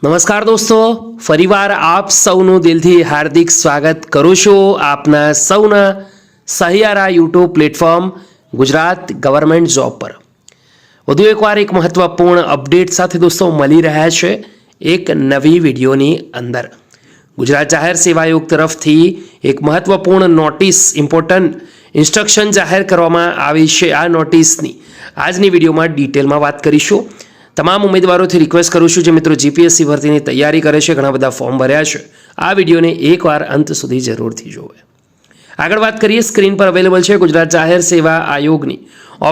નમસ્કાર દોસ્તો, ફરીવાર આપ સૌનું દિલથી હાર્દિક સ્વાગત કરું છું આપના સૌના સહિયારા YouTube platform Gujarat government job પર. વધુ એકવાર એક મહત્વપૂર્ણ અપડેટ સાથે દોસ્તો મળી રહ્યા છે એક નવી વિડીયોની અંદર. ગુજરાત જાહેર સેવા આયોગ તરફથી એક મહત્વપૂર્ણ નોટિસ ઇમ્પોર્ટન્ટ ઇન્સ્ટ્રક્શન જાહેર કરવામાં આવી છે. આ નોટિસની આજની વિડીયોમાં ડિટેલમાં વાત કરીશું. તમામ ઉમેદવારોથી રિક્વેસ્ટ કરું છું જે મિત્રો જીપીએસસી ભરતીની તૈયારી કરે છે, ઘણા બધા ફોર્મ ભર્યા છે. આ વિડીયોને એકવાર અંત સુધી જરૂરથી જોવે. આગળ વાત કરીએ સ્ક્રીન પર અવેલેબલ છે ગુજરાત જાહેર સેવા આયોગની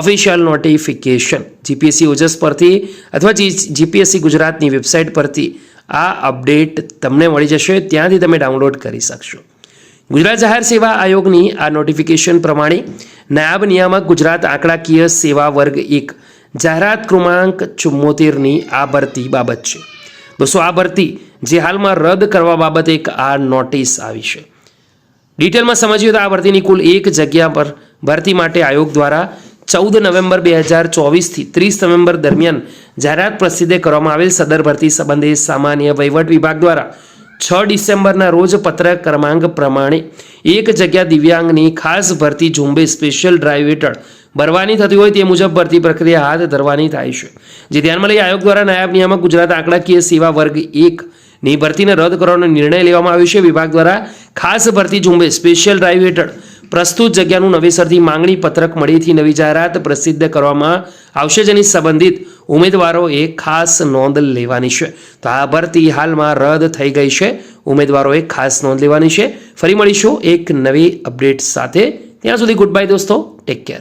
ઓફિશિયલ નોટિફિકેશન જીપીએસસી ઓજસ પરથી અથવા જીપીએસસી ગુજરાતની વેબસાઇટ પરથી આ અપડેટ તમને મળી જશે. ત્યાંથી તમે ડાઉનલોડ કરી શકશો. ગુજરાત જાહેર સેવા આયોગની આ નોટિફિકેશન પ્રમાણે નાયબ નિયામક ગુજરાત આંકડાકીય સેવા વર્ગ એક જાહેરાત ક્રમાંક ચુમ્મોતેરની આ ભરતી બાબત છે. દોસ્તો, આ ભરતી જે હાલમાં રદ કરવા બાબતે એક આ નોટિસ આવી છે. ડિટેલમાં સમજીએ તો આ ભરતીની કુલ એક જગ્યા પર ભરતી માટે આયોગ દ્વારા ચૌદ નવેમ્બર બે હજાર ચોવીસથી ત્રીસ નવેમ્બર દરમિયાન જાહેરાત પ્રસિદ્ધ કરવામાં આવેલ સદર ભરતી સંબંધે સામાન્ય વહીવટ વિભાગ દ્વારા છ ડિસેમ્બરના રોજ પત્ર ક્રમાંક પ્રમાણે એક જગ્યા દિવ્યાંગની ખાસ ભરતી ઝુંબેશ સ્પેશિયલ ડ્રાઈવ હેઠળ ભરવાની થતી હોય તે મુજબ ભરતી પ્રક્રિયા હાથ ધરવાની થાય છે. જે ધ્યાનમાં લઈ આયોગ દ્વારા નાયબ નિયામક ગુજરાત આંકડાકીય સેવા વર્ગ એક ની ભરતીને રદ કરવાનો નિર્ણય લેવામાં આવ્યો છે. વિભાગ દ્વારા ખાસ ભરતી ઝુંબેશ સ્પેશિયલ ડ્રાઈવ હેઠળ પ્રસ્તુત જગ્યાનું નવેસરથી માંગણી પત્રક મળીથી નવી જાહેરાત પ્રસિદ્ધ કરવામાં આવશે. જેની સંબંધિત ઉમેદવારોએ ખાસ નોંધ લેવાની છે. તો આ ભરતી હાલમાં રદ થઈ ગઈ છે. ઉમેદવારોએ ખાસ નોંધ લેવાની છે. ફરી મળીશું એક નવી અપડેટ સાથે. ત્યાં સુધી ગુડ બાય દોસ્તો. Take care